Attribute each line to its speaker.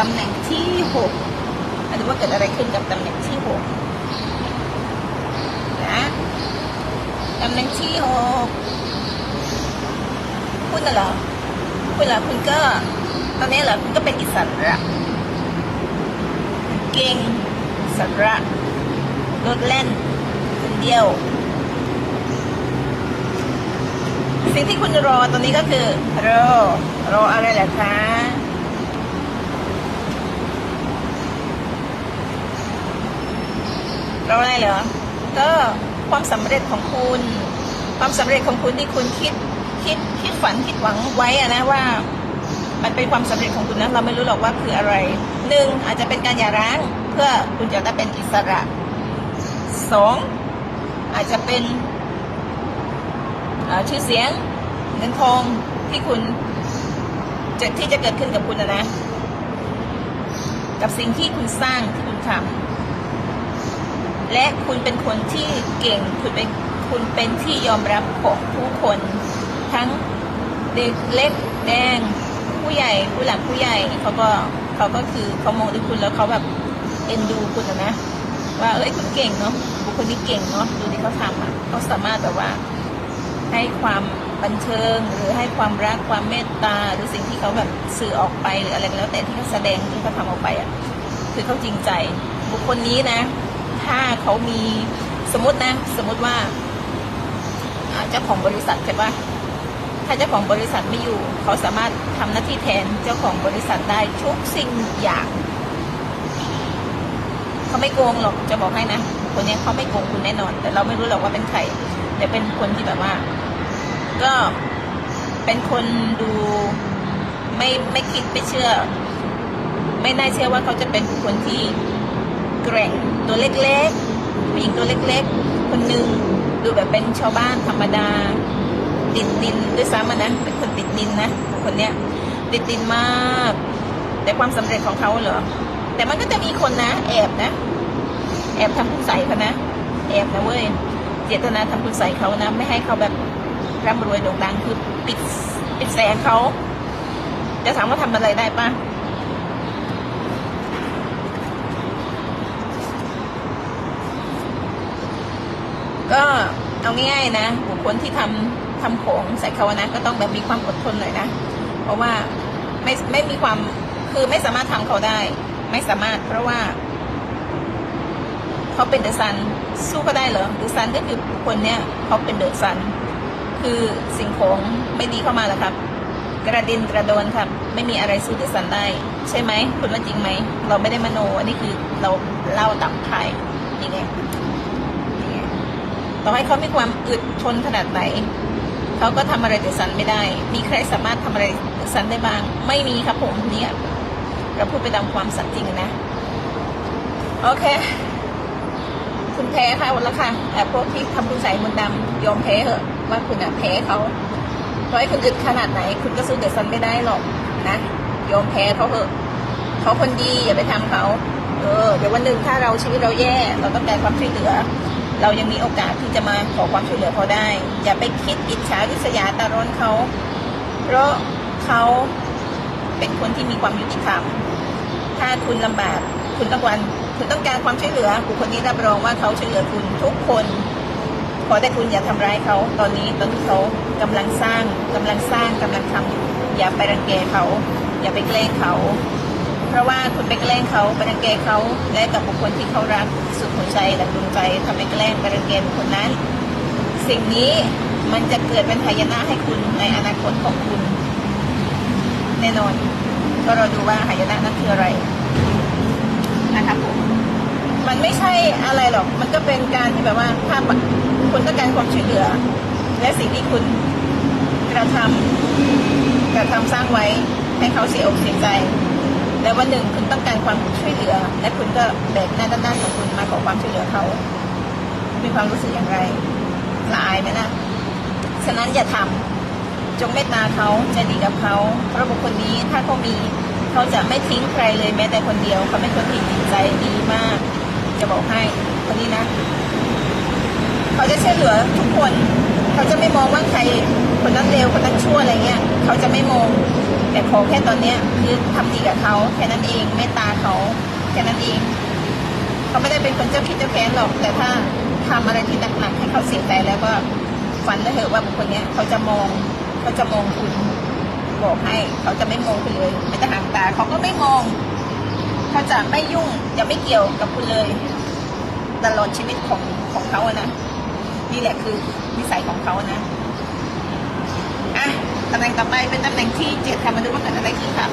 Speaker 1: ตำแหน่งที่หกมาดูว่าเกิดอะไรขึ้นกับตำแหน่งที่หกนะตำแหน่งที่หกคุณน่ะเหรอคุณเหรอคุณก็ ตอนนี้เหรอคุณก็เป็นอิสระเก่งสระรถเล่นคนเดียว สิ่งที่คุณรอตอนนี้ก็คือรอรออะไรล่ะคะ เรออะไรเหรอ ก็ความสำเร็จของคุณ ความสำเร็จของคุณที่คุณคิดคิดคิดฝันคิดหวังไว้อะนะว่า มันเป็นความสำเร็จของคุณนะเราไม่รู้หรอกว่าคืออะไรหนึ่งอาจจะเป็นการหย่าร้างเพื่อคุณจะได้เป็นอิสระสองอาจจะเป็นชื่อเสียงเงินทองที่คุณจะที่จะเกิดขึ้นกับคุณนะนะ กับสิ่งที่คุณสร้างที่คุณทำ และคุณเป็นคนที่เก่ง คุณเป็นคุณเป็นที่ยอมรับของผู้คน ทั้งเด็กเล็กแดง ผู้ใหญ่ผู้หลักผู้ใหญ่เขาก็เขาก็คือเขามองดูคุณแล้วเขาแบบเอ็นดูคุณนะ ว่าเอ้ยคุณเก่งเนาะบุคคลนี้เก่งเนาะดูที่เขาทำอะเขาสามารถแบบว่าให้ความบันเทิงหรือให้ความรักความเมตตาหรือสิ่งที่เขาแบบสื่อออกไปหรืออะไรก็แล้วแต่ที่เขาแสดงที่เขาทำออกไปอะคือเขาจริงใจ บุคคลนี้นะ ถ้าเขามีสมมตินะ สมมติว่าเจ้าของบริษัทใช่ปะถ้าเจ้าของบริษัทไม่อยู่ เขาสามารถทำหน้าที่แทนเจ้าของบริษัทได้ทุกสิ่งอย่าง เขาไม่โกงหรอกจะบอกให้นะคนนี้เขาไม่โกงคุณแน่นอน แต่เราไม่รู้หรอกว่าเป็นใครแต่เป็นคนที่แบบว่า ก็เป็นคนดูไม่ไม่คิดไม่เชื่อ ไม่น่าเชื่อว่าเขาจะเป็นคนที่ แกร่งตัวเล็กๆผู้หญิงตัวเล็กๆ คนหนึ่งดูแบบเป็นชาวบ้านธรรมดา ติดดินด้วยซ้ำนะเป็นคนติดดินนะคนเนี้ยติดดินมาก แต่ความสำเร็จของเขาเหรอแต่มันก็จะมีคนนะแอบนะ แอบทำคุณใส่เขานะแอบนะเว้ยเจตนาทำคุณใส่เขานะ ไม่ให้เขาแบบร่ำรวยโด่งดังคือปิดปิดแสงเขาจะถามว่าทำอะไรได้ปะ ก็เอาง่ายๆนะบุคคลที่ทำทำของใส่เขานะก็ต้องแบบมีความอดทนหน่อยนะ เพราะว่าไม่ไม่มีความคือไม่สามารถทำเขาได้ ไม่สามารถ เพราะว่าเขาเป็นเดอะซันสู้ก็ได้เหรอเดอะซันก็คือคนเนี้ยเขาเป็นเดอะซันคือสิ่งของไม่ดีเข้ามาแล้วครับ กระดินกระโดนครับ ไม่มีอะไรสู้เดอะซันได้ ใช่ไหมคุณว่าจริงไหมเราไม่ได้มโน อันนี้คือเราเล่าตามไทยนี่ไงไง ต่อให้เขามีความอึดทนขนาดไหนเขาก็ทำอะไรเดอะซันไม่ได้ มีใครสามารถทำอะไรเดอะซันได้บ้าง ไม่มีครับผมเนี่ยเราพูดไปตามความสัตย์จริงนะ โอเค คุณแพ้ค่ะวันละค่ะแต่พวกที่ทำคุณใส่มนดำยอมแพ้เหอะ ว่าคุณอะแพ้เขาราะให้คุณอึดขนาดไหน คุณก็สู้เดอะซันไม่ได้หรอกนะยอมแพ้เขาเหอะเขาคนดีอย่าไปทำเขาเออเดี๋ยววันหนึ่งถ้าเราชีวิตเราแย่ เราต้องการความช่วยเหลือ เรายังมีโอกาสที่จะมาขอความช่วยเหลือเขาได้ อย่าไปคิดอิจฉาริษยาตารอนเขา เพราะเขาเป็นคนที่มีความยุติธรรม ถ้าคุณลำบาก คุณต้องการคุณต้องการความช่วยเหลือบุคคลนี้รับรองว่าเขาช่วยเหลือคุณทุกคน ขอแต่คุณอย่าทำร้ายเขา ตอนนี้ตอนที่เขากำลังสร้างกำลังสร้างกำลังทำอยู่ อย่าไปรังแกเขา อย่าไปแกล้งเขา เพราะว่าคุณไปแกล้งเขาไปรังแกเขาและกับบุคคลที่เขารักสุดหัวใจและดวงใจทำไปแกล้งไปรังแกบุคคลนั้น สิ่งนี้มันจะเกิดเป็นหานะให้คุณในอนาคตของคุณ แน่นอนก็เราดูว่าหายนะนั้นคืออะไรนะครับผมมันไม่ใช่อะไรหรอก มันก็เป็นการที่แบบว่าถ้าคุณต้องการความช่วยเหลือ และสิ่งที่คุณกระทำกระทำสร้างไว้ให้เขาเสียอกเสียใจ และวันหนึ่งคุณต้องการความช่วยเหลือ และคุณก็แบกหน้าด้านๆของคุณมาขอความช่วยเหลือเขามีความรู้สึกอย่างไรละอายไหมนะฉะนั้นอย่าทำจงเมตตาเขาใจดีกับเขาเพราะบุคคลนี้ถ้าเขามีเขาจะไม่ทิ้งใครเลยแม้แต่คนเดียว เขาเป็นคนที่จิตใจดีมาก จะบอกให้คนนี้นะ เขาจะช่วยเหลือทุกคน เขาจะไม่มองว่าใคร คนนั้นเร็วคนนั้นชั่วอะไรเงี้ยเขาจะไม่มอง แต่ขอแค่ตอนเนี้ยคือทำดีกับเขาแค่นั้นเองเมตตาเขาแค่นั้นเองเขาไม่ได้เป็นคนเจ้าคิดเจ้าแค้นหรอก แต่ถ้าทำอะไรที่หนักๆให้เขาเสียใจแล้วก็ฝันได้เถอะว่าบุคคลเนี้ยเขาจะมองเขาจะมองคุณบอกให้เขาจะไม่มองคุณเลยไม่แต่หางตาเขาก็ไม่มองเขาจะไม่ยุ่งจะไม่เกี่ยวกับคุณเลย ตลอดชีวิตของของเขาอะนะนี่แหละคือนิสัยของเขานะ อะตำแหน่งต่อไปเป็นตำแหน่งที่เจ็ดค่ะมาดูว่าเกิดอะไรขึ้นค่ะ